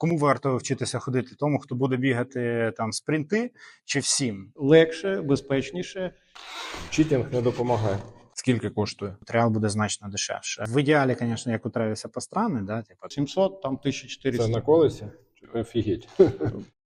Кому варто вчитися ходити? Тому, хто буде бігати там спринти, чи всім? легше, безпечніше. Читінг не допомагає. Скільки коштує? Матеріал буде значно дешевше. В ідеалі, звісно, як у Тревіса Пастрани, да, типу, 700, там 1400. Це на колесі? Офігеть.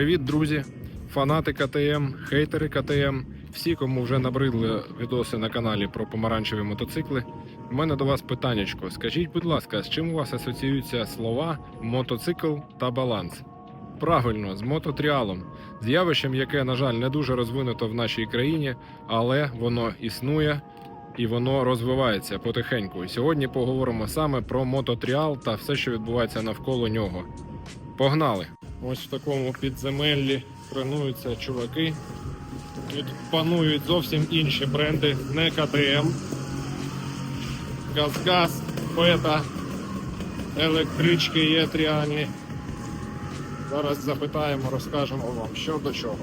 Привіт, друзі! Фанати КТМ, хейтери КТМ, всі, кому вже набридли відоси на каналі про помаранчеві мотоцикли. У мене до вас питаннячко. Скажіть, будь ласка, з чим у вас асоціюються слова мотоцикл та баланс? Правильно, з мототріалом, з явищем, яке, на жаль, не дуже розвинуто в нашій країні, але воно існує і воно розвивається потихеньку. Сьогодні поговоримо саме про мототріал та все, що відбувається навколо нього. Погнали! Ось в такому підземеллі тренуються чуваки. Тут панують зовсім інші бренди, не КТМ. Газ-газ, Пета, електрички є тріальні. Зараз запитаємо, розкажемо вам, що до чого.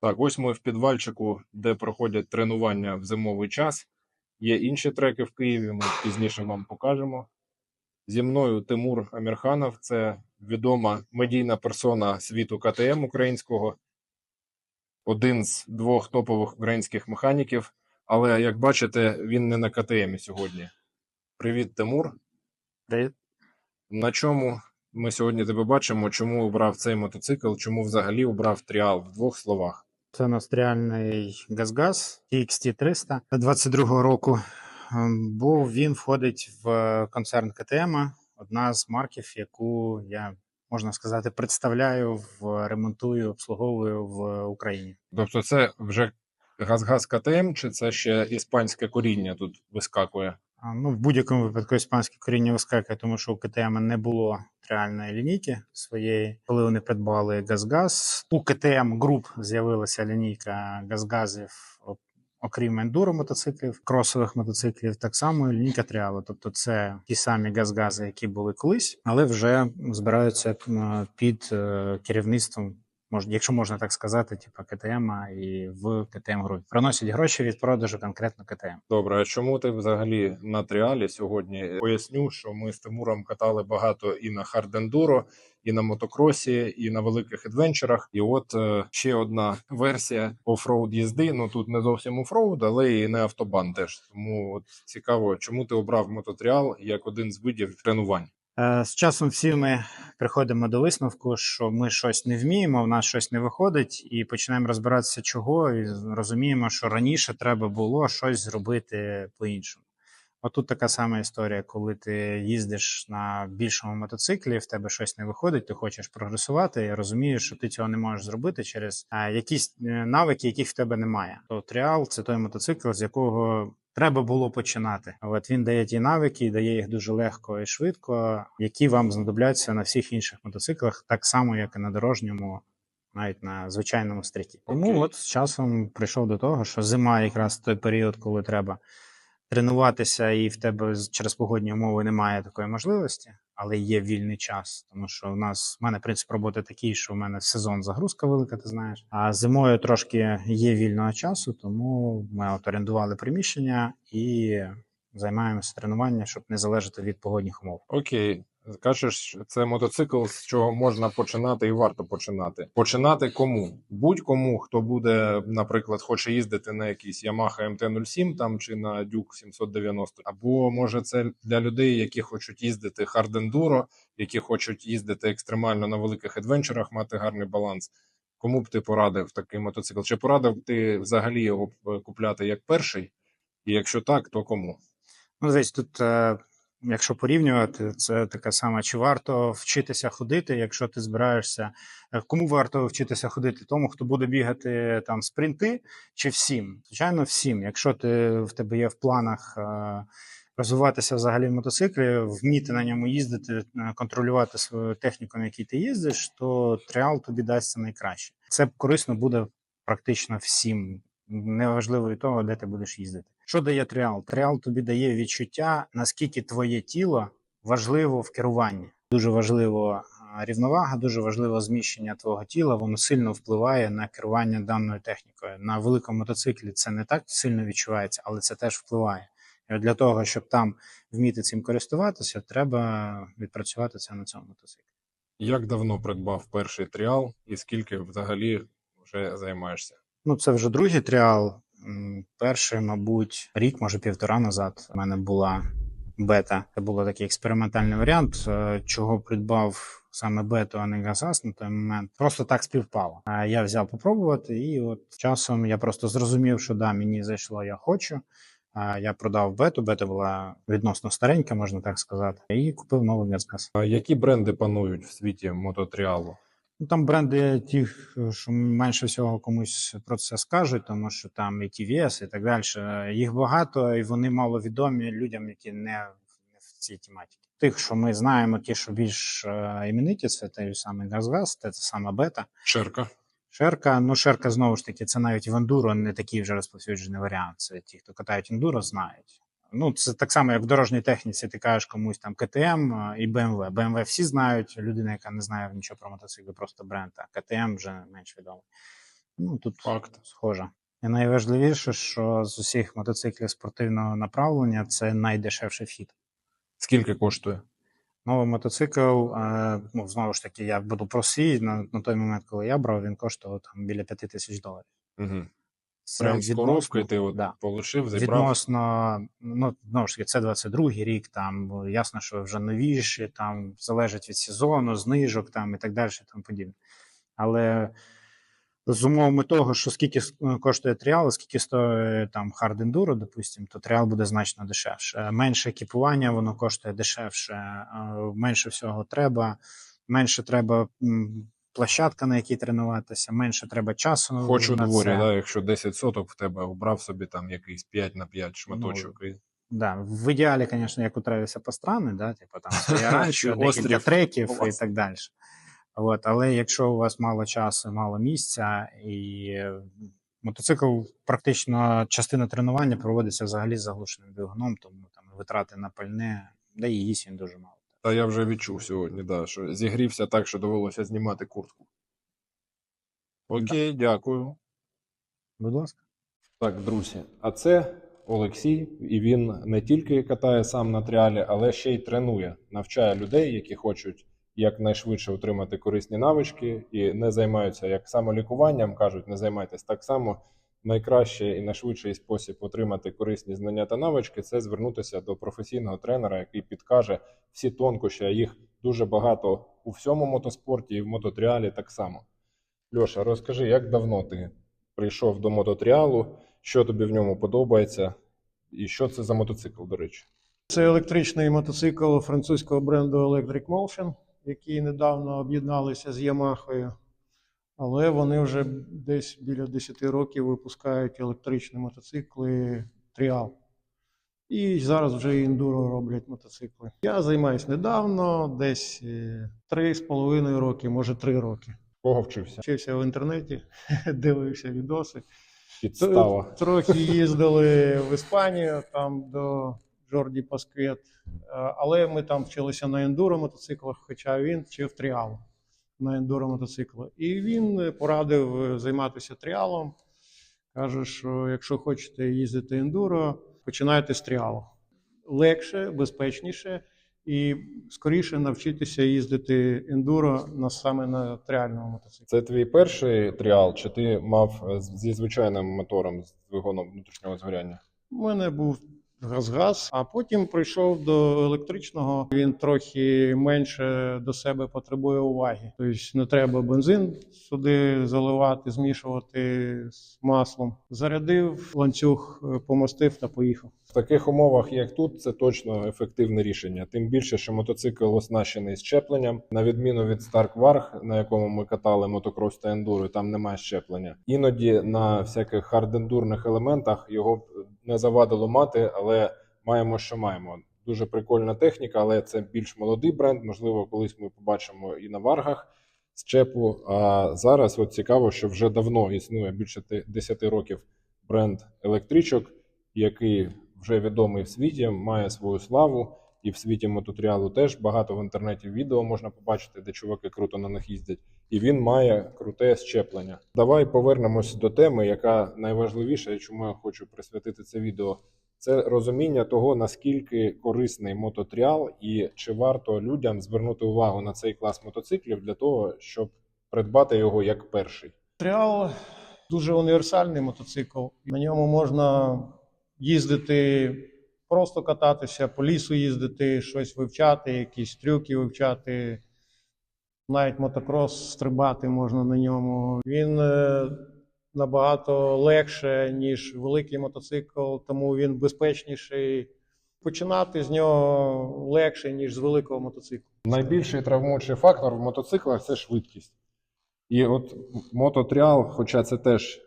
Так, ось ми в підвальчику, де проходять тренування в зимовий час. Є інші треки в Києві, ми пізніше вам покажемо. Зі мною Тимур Амірханов, це відома медійна персона світу КТМ українського, один з двох топових українських механіків. Але як бачите, він не на КТМ сьогодні. Привіт, Тимур. Привіт. На чому ми сьогодні тебе бачимо? Чому обрав цей мотоцикл? Чому взагалі обрав тріал в двох словах? Це нас реальний TXT 300 22 року, ем, бо він входить в концерн КТМ, одна з марків, яку я можна сказати представляю, в ремонтую, обслуговую в Україні. Тобто, це вже газ-газ КТМ, чи це ще іспанське коріння тут вискакує? Ну, в будь-якому випадку іспанське коріння вискакує, тому що у КТМ не було реальної лінійки своєї, коли вони придбали GazGaz. У КТМ груп з'явилася лінійка газгазів, окрім ендуро мотоциклів, кросових мотоциклів, так само і лінійка тріалу. Тобто це ті самі газгази, які були колись, але вже збираються під е, керівництвом можна, якщо можна так сказати, типу КТМ і в КТМ групі. Приносять гроші від продажу конкретно КТМ. Добре, а чому ти взагалі на тріалі сьогодні? Поясню, що ми з Тимуром катали багато і на хардендуро, і на мотокросі, і на великих адвенчерах. І от е, ще одна версія офроуд їзди. Ну тут не зовсім офроуд, але і не автобан теж. Тому от цікаво, чому ти обрав мототріал як один з видів тренувань. Е, З часом всі ми приходимо до висновку, що ми щось не вміємо, в нас щось не виходить, і починаємо розбиратися, чого, і розуміємо, що раніше треба було щось зробити по-іншому. Отут така сама історія, коли ти їздиш на більшому мотоциклі, в тебе щось не виходить, ти хочеш прогресувати, і розумієш, що ти цього не можеш зробити через а, якісь е, навики, яких в тебе немає. То тріал це той мотоцикл, з якого треба було починати. От він дає ті навики, дає їх дуже легко і швидко, які вам знадобляться на всіх інших мотоциклах, так само як і на дорожньому. Навіть на звичайному стріті. Тому Окей. от з часом прийшов до того, що зима якраз той період, коли треба тренуватися, і в тебе через погодні умови немає такої можливості, але є вільний час. Тому що в нас в мене принцип роботи такий, що в мене сезон загрузка велика, ти знаєш. А зимою трошки є вільного часу, тому ми от орендували приміщення і займаємося тренуванням, щоб не залежати від погодних умов. Окей, кажеш, це мотоцикл, з чого можна починати і варто починати. Починати кому? Будь-кому, хто буде, наприклад, хоче їздити на якийсь Yamaha MT-07 там чи на Duke 790, або може це для людей, які хочуть їздити enduro, які хочуть їздити екстремально на великих адвенчерах, мати гарний баланс. Кому б ти порадив такий мотоцикл? Чи порадив ти взагалі його е, купляти як перший? І якщо так, то кому? Ну, дивись, тут, е, якщо порівнювати, це така сама, чи варто вчитися ходити, якщо ти збираєшся. е, Кому варто вчитися ходити? Тому, хто буде бігати там спринти, чи всім? Звичайно, всім. Якщо ти в тебе є в планах е, розвиватися взагалі в мотоциклі, вміти на ньому їздити, е, контролювати свою техніку, на якій ти їздиш, то тріал тобі дасться найкраще. Це корисно буде практично всім неважливо від того, де ти будеш їздити. Що дає тріал? Тріал тобі дає відчуття, наскільки твоє тіло важливо в керуванні. Дуже важливо рівновага, дуже важливо зміщення твого тіла. Воно сильно впливає на керування даною технікою. На великому мотоциклі це не так сильно відчувається, але це теж впливає. І от для того, щоб там вміти цим користуватися, треба відпрацювати це на цьому мотоциклі. Як давно придбав перший тріал і скільки взагалі вже займаєшся? Ну, це вже другий тріал. Перший, мабуть, рік, може півтора назад. У мене була бета. Це був такий експериментальний варіант, е, чого придбав саме бету, а не газас на той момент. Просто так співпало. А Я взяв попробувати, і от часом я просто зрозумів, що да, мені зайшло, я хочу. Я продав бету. Бета була відносно старенька, можна так сказати, і купив новий. А які бренди панують в світі мототріалу? Ну, там бренди ті, що менше всього комусь про це скажуть, тому що там і TVS і так далі. Їх багато, і вони мало відомі людям, які не, в- не в цій тематиці. Тих, що ми знаємо, ті, що більш е, імениті, це той самий Газгаз, це та сама бета. Шерка. Шерка, ну шерка знову ж таки, це навіть в ендуро не такий вже розповсюджений варіант. Це ті, хто катають ендуро, знають. Ну, це так само, як в дорожній техніці, ти кажеш комусь там КТМ і BMW. BMW всі знають, людина, яка не знає нічого про мотоцикли, просто бренд, а КТМ вже менш відомий. Ну, тут Факт. схоже. І найважливіше, що з усіх мотоциклів спортивного направлення це найдешевший фіт. Скільки коштує? Новий мотоцикл, е, ну, знову ж таки, я буду про свій. На, на той момент, коли я брав, він коштував там біля 5 тисяч доларів. Угу. Прям з відносно- ти от да. полишив, зібрав. Відносно, ну знову ж таки, це 22-й рік. Там ясно, що вже новіші, там залежить від сезону, знижок там і так далі, і тому подібне. Але з умовами того, що скільки е, коштує тріал, скільки стоїть там hard enduro, допустим, то тріал буде значно дешевше. Менше екіпування, воно коштує дешевше, е, менше всього треба, менше треба. Площадка, на якій тренуватися, менше треба часу. Хочу на дворі, це. да, якщо 10 соток в тебе, обрав собі там якийсь 5 на 5 шматочок. і... Да, в ідеалі, звісно, як у Тревіса Пастрани, да, типу там декілька треків і так далі. От, але якщо у вас мало часу, мало місця, і мотоцикл практично частина тренування проводиться взагалі з заглушеним двигуном, тому там витрати на пальне, да і їсть він дуже мало. Та я вже відчув сьогодні, да, що зігрівся так, що довелося знімати куртку. Окей, дякую. Будь ласка. Так, друзі, а це Олексій, і він не тільки катає сам на тріалі, але ще й тренує, навчає людей, які хочуть якнайшвидше отримати корисні навички і не займаються як самолікуванням, кажуть, не займайтесь так само. Найкращий і найшвидший спосіб отримати корисні знання та навички це звернутися до професійного тренера, який підкаже всі тонкощі, а їх дуже багато у всьому мотоспорті і в мототріалі так само. Льоша, розкажи, як давно ти прийшов до мототріалу, що тобі в ньому подобається, і що це за мотоцикл, до речі? Це електричний мотоцикл французького бренду Electric Motion, які недавно об'єдналися з Ямахою. Але вони вже десь біля 10 років випускають електричні мотоцикли Тріал. І зараз вже і ендуро роблять мотоцикли. Я займаюся недавно, десь е, 3,5 роки, може 3 роки. Кого вчився? Вчився в інтернеті, дивився відоси. Підстава. Трохи їздили в Іспанію, там до Жорді Паскет. Е, Але ми там вчилися на ендуро мотоциклах, хоча він вчив тріал на ендуро мотоциклу. І він е, порадив е, займатися тріалом. Каже, що якщо хочете їздити ендуро, починайте з тріалу. Легше, безпечніше і скоріше навчитися їздити ендуро на саме на тріальному мотоциклі. Це твій перший тріал, чи ти мав е, зі звичайним мотором з двигуном внутрішнього згоряння? У мене був газ-газ, а потім прийшов до електричного. Він трохи менше до себе потребує уваги. Тобто не треба бензин сюди заливати, змішувати з маслом. Зарядив ланцюг, помостив та поїхав. В таких умовах, як тут, це точно ефективне рішення. Тим більше, що мотоцикл оснащений щепленням, на відміну від Stark Varg, на якому ми катали мотокрос та ендуро, там немає щеплення. Іноді на всяких хардендурних елементах його не завадило мати, але маємо, що маємо. Дуже прикольна техніка, але це більш молодий бренд. Можливо, колись ми побачимо і на варгах щепу. А зараз от цікаво, що вже давно існує більше ти- 10 років бренд електричок, який вже відомий в світі, має свою славу. І в світі мототріалу теж багато в інтернеті відео можна побачити, де чуваки круто на них їздять. І він має круте щеплення. Давай повернемось до теми, яка найважливіша, і чому я хочу присвятити це відео. Це розуміння того, наскільки корисний мототріал, і чи варто людям звернути увагу на цей клас мотоциклів для того, щоб придбати його як перший. Тріал дуже універсальний мотоцикл. На ньому можна їздити, просто кататися, по лісу їздити, щось вивчати, якісь трюки вивчати. Навіть мотокрос стрибати можна на ньому. Він е, набагато легше, ніж великий мотоцикл, тому він безпечніший. Починати з нього легше, ніж з великого мотоциклу. Найбільший травмуючий фактор в мотоциклах це швидкість. І от мототріал, хоча це теж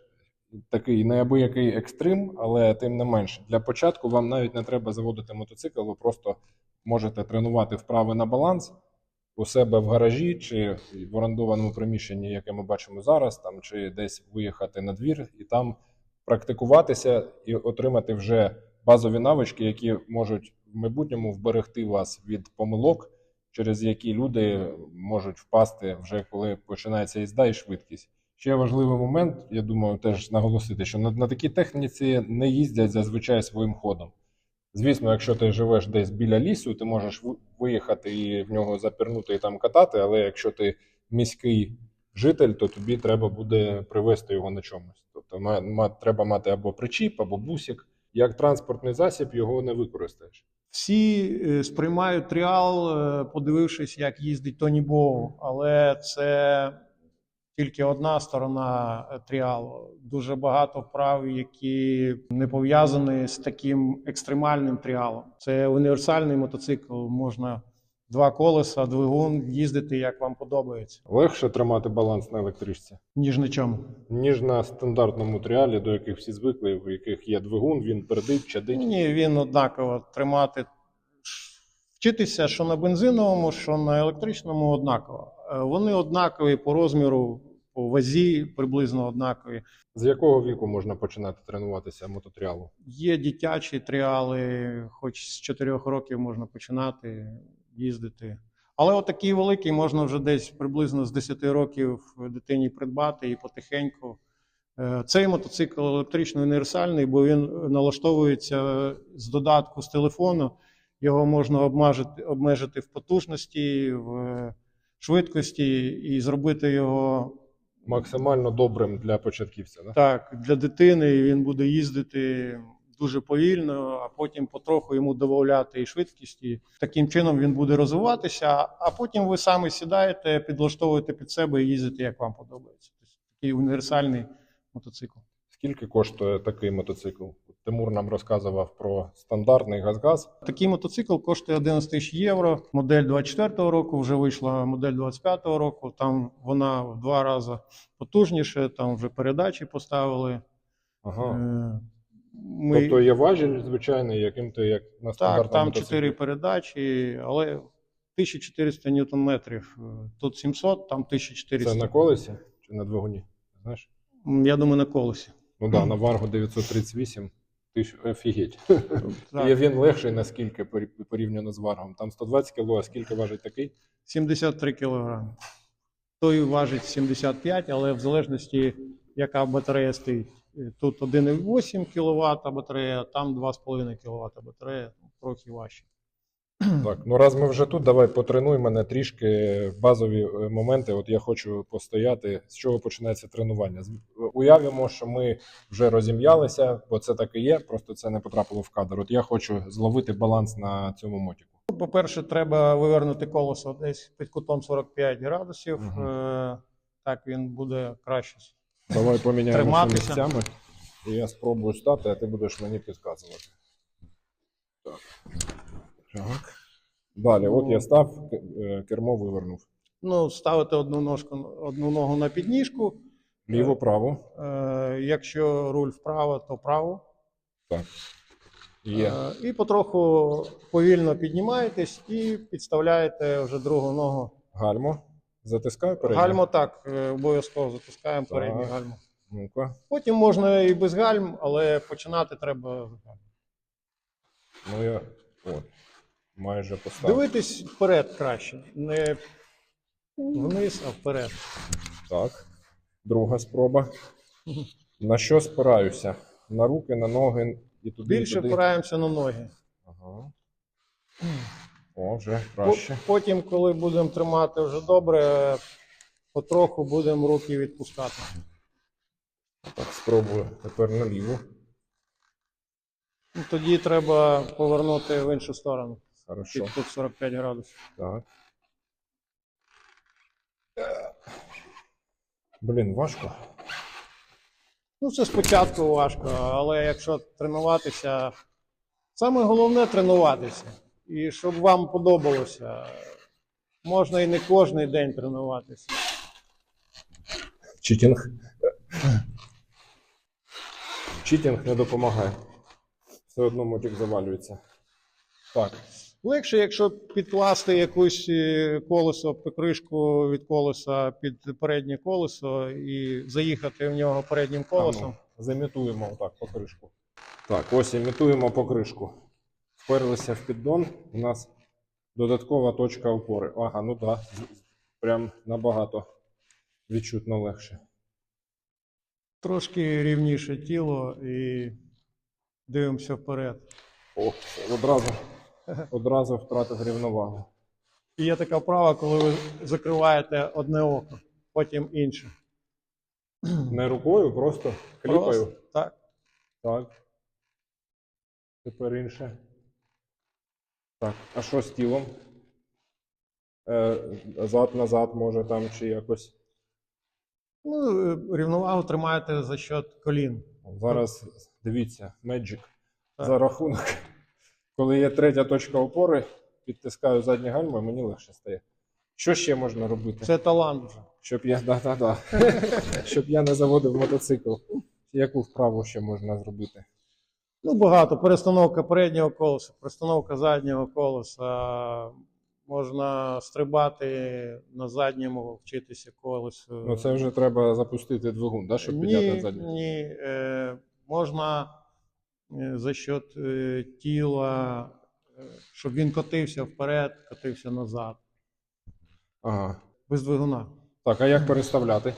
такий неабиякий екстрим, але тим не менш, для початку вам навіть не треба заводити мотоцикл, ви просто можете тренувати вправи на баланс у себе в гаражі чи в орендованому приміщенні, яке ми бачимо зараз, там чи десь виїхати на двір і там практикуватися і отримати вже базові навички, які можуть в майбутньому вберегти вас від помилок, через які люди можуть впасти вже коли починається їзда і швидкість. Ще важливий момент, я думаю, теж наголосити, що на, на такій техніці не їздять зазвичай своїм ходом. Звісно, якщо ти живеш десь біля лісу, ти можеш виїхати і в нього запірнути і там катати, але якщо ти міський житель, то тобі треба буде привезти його на чомусь. Тобто треба мати або причіп, або бусик. Як транспортний засіб його не використаєш. Всі е, сприймають тріал, е, подивившись, як їздить Тоні Боу, але це тільки одна сторона е, тріалу. Дуже багато вправ, які не пов'язані з таким екстремальним тріалом. Це універсальний мотоцикл. Можна два колеса, двигун їздити як вам подобається, Легше тримати баланс на електричці, ніж на чому. ніж на стандартному тріалі, до яких всі звикли, в яких є двигун, він пердить, чадить. Ні, він однаково тримати. Вчитися, що на бензиновому, що на електричному однаково. Е, Вони однакові по розміру, по вазі приблизно однакові. З якого віку можна починати тренуватися мототріалу? Є дитячі тріали, хоч з 4 років можна починати їздити. Але отакий великий можна вже десь приблизно з 10 років дитині придбати і потихеньку. Е, Цей мотоцикл електрично універсальний, бо він налаштовується з додатку з телефону. Його можна обмежити, обмежити в потужності, в швидкості і зробити його Максимально добрим для початківця. Да? так для дитини. і Він буде їздити дуже повільно, а потім потроху йому додати і швидкість. І таким чином він буде розвиватися. А потім ви самі сідаєте, підлаштовуєте під себе і їздите, як вам подобається. Тобто такий універсальний мотоцикл. Скільки коштує такий мотоцикл? Тимур нам розказував про стандартний газ-газ. Такий мотоцикл коштує 11 тисяч євро. Модель 24-го року вже вийшла модель 25-го року. Там вона в два рази потужніше, там вже передачі поставили. Ага. Е, Ми... Тобто є важіль звичайний, яким ти як на Так, там мотоциклі. 4 передачі, але 1400 ньютон-метрів. Тут 700, там 1400. Це на колесі чи на двигуні? Знаєш? Я думаю, на колесі. Ну так, да, на Варго 938 тисяч офігеть. Так, І він легший наскільки порівняно з Варгом. Там 120 кг, а скільки важить такий? 73 кг. Той важить 75, але в залежності, яка батарея стоїть. Тут 1,8 кВт батарея, там 2,5 кВт батарея, трохи важче. Так, ну раз ми вже тут, давай потренуй мене трішки базові е, моменти. От я хочу постояти. З чого починається тренування? Уявимо, що ми вже розім'ялися, бо це так і є, просто це не потрапило в кадр. От я хочу зловити баланс на цьому мотіку. По-перше, треба вивернути колесо десь під кутом 45 градусів. Е, Так він буде краще. Давай Триматися. місцями, і я спробую стати, а ти будеш мені підказувати. Так. Так. Далі, от я став, е, кермо вивернув. Ну, ставити одну ножку, одну ногу на підніжку. Ліво, право. Е, Якщо руль вправо, то право. Так. Є. Е, І потроху повільно піднімаєтесь і підставляєте вже другу ногу. Гальмо. Затискаю передню. Гальмо так, е, обов'язково затискаємо Так. переднє гальмо. Ну-ка. Потім можна і без гальм, але починати треба з гальм. Ну я. От. Майже поставив. Дивитись вперед краще. Не вниз, а вперед. Так. Друга спроба. На що спираюся? На руки, на ноги і туди. і Більше туди. впираємося на ноги. Ага. О, вже краще. Потім, коли будемо тримати вже добре, потроху будемо руки відпускати. Так, спробую тепер наліво. Ну, Тоді треба повернути в іншу сторону. Хорошо. Кут 45 градусів. Так. Блін, важко. Ну, це спочатку важко, але якщо тренуватися, саме головне тренуватися. І щоб вам подобалося. Можна і не кожен день тренуватися. Читінг. Читінг не допомагає. Все одно мотик завалюється. Так. Легше, якщо підкласти якусь е, колесо, покришку від колеса під переднє колесо і заїхати в нього переднім колесом. Ну, Замітуємо отак покришку. Так, ось імітуємо покришку. Вперлися в піддон. У нас додаткова точка опори. Ага, ну так. Да. Прям набагато відчутно легше. Трошки рівніше тіло і дивимося вперед. О, одразу, одразу втратив рівновагу. І є така вправа, коли ви закриваєте одне око, потім інше. Не рукою, просто кліпаю. Просто так. Так. Тепер інше. Так, а що з тілом? Е, зад назад може там чи якось. Ну, е, рівновагу тримаєте за счет колін. Зараз дивіться, Magic. Так. За рахунок. Коли є третя точка опори, підтискаю задні гальма, мені легше стає. Що ще можна робити? Це талант вже. Щоб я, да, да, да. Щоб я не заводив мотоцикл. Яку вправу ще можна зробити? Ну, багато. Перестановка переднього колеса, перестановка заднього колеса. Можна стрибати на задньому, вчитися колесу. Ну, це вже треба запустити двигун, да, щоб підняти ні, задню. ні. Е, можна за счет е, тіла, е, щоб він котився вперед, котився назад. Ага. без двигуна. Так, а як переставляти?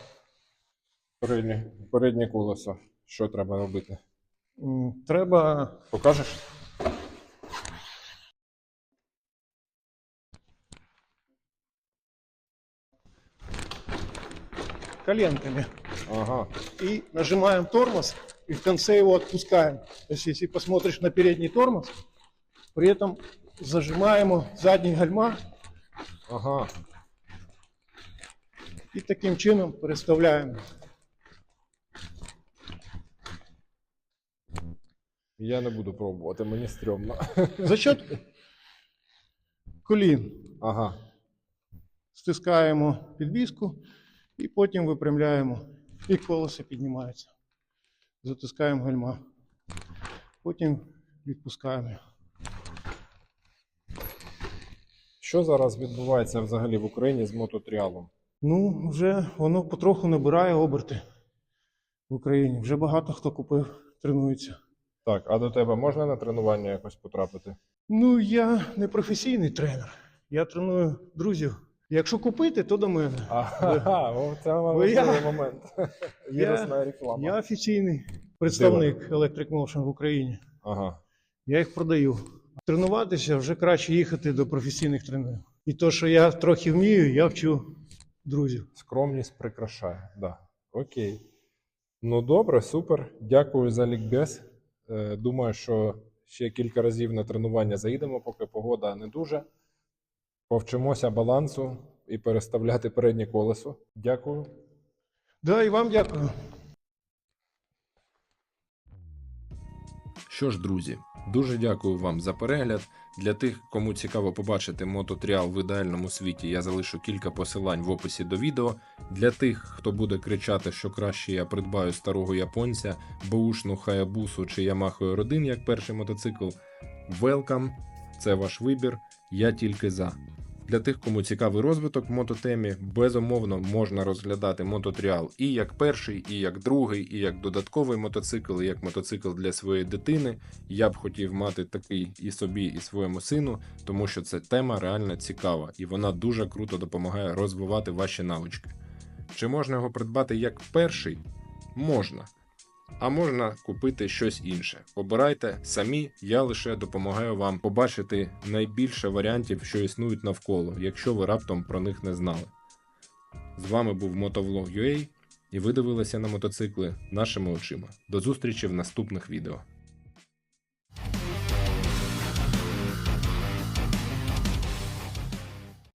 Переднє, переднє колесо. Що треба робити? Треба Покажеш? коленками Ага. и нажимаем тормоз, и в конце его отпускаем. То есть, если посмотришь на передний тормоз, при этом зажимаем задний гальма Ага. и таким чином переставляем. Я не буду пробувати, мені стрьомно. За счет колін Ага. стискаємо підвіску і потім випрямляємо, і колесо піднімається. Затискаємо гальма. Потім відпускаємо. Що зараз відбувається взагалі в Україні з мототріалом? Ну, вже воно потроху набирає оберти в Україні. Вже багато хто купив, тренується. Так, а до тебе можна на тренування якось потрапити? Ну, я не професійний тренер. Я треную друзів. Якщо купити, то до мене. Ага, це я- важливий момент. Вірусна реклама. Я офіційний представник Electric Motion в Україні. Ага. Я їх продаю. Тренуватися вже краще їхати до професійних тренерів. І то, що я трохи вмію, я вчу друзів. Скромність прикрашає, да. Окей. Ну добре, супер. Дякую за лікбез. Е, Думаю, що ще кілька разів на тренування заїдемо, поки погода не дуже. Повчимося балансу і переставляти переднє колесо. Дякую. Да, і вам дякую. Що ж, друзі, дуже дякую вам за перегляд. Для тих, кому цікаво побачити мототріал в ідеальному світі, я залишу кілька посилань в описі до відео. Для тих, хто буде кричати, що краще я придбаю старого японця, беушну хаябусу чи Yamaha R1 як перший мотоцикл, welcome, це ваш вибір, я тільки за. Для тих, кому цікавий розвиток в мототемі, безумовно можна розглядати мототріал і як перший, і як другий, і як додатковий мотоцикл, і як мотоцикл для своєї дитини. Я б хотів мати такий і собі, і своєму сину, тому що ця тема реально цікава і вона дуже круто допомагає розвивати ваші навички. Чи можна його придбати як перший? Можна. А можна купити щось інше. Обирайте самі, я лише допомагаю вам побачити найбільше варіантів, що існують навколо, якщо ви раптом про них не знали. З вами був Мотовлог.ua і ви дивилися на мотоцикли нашими очима. До зустрічі в наступних відео.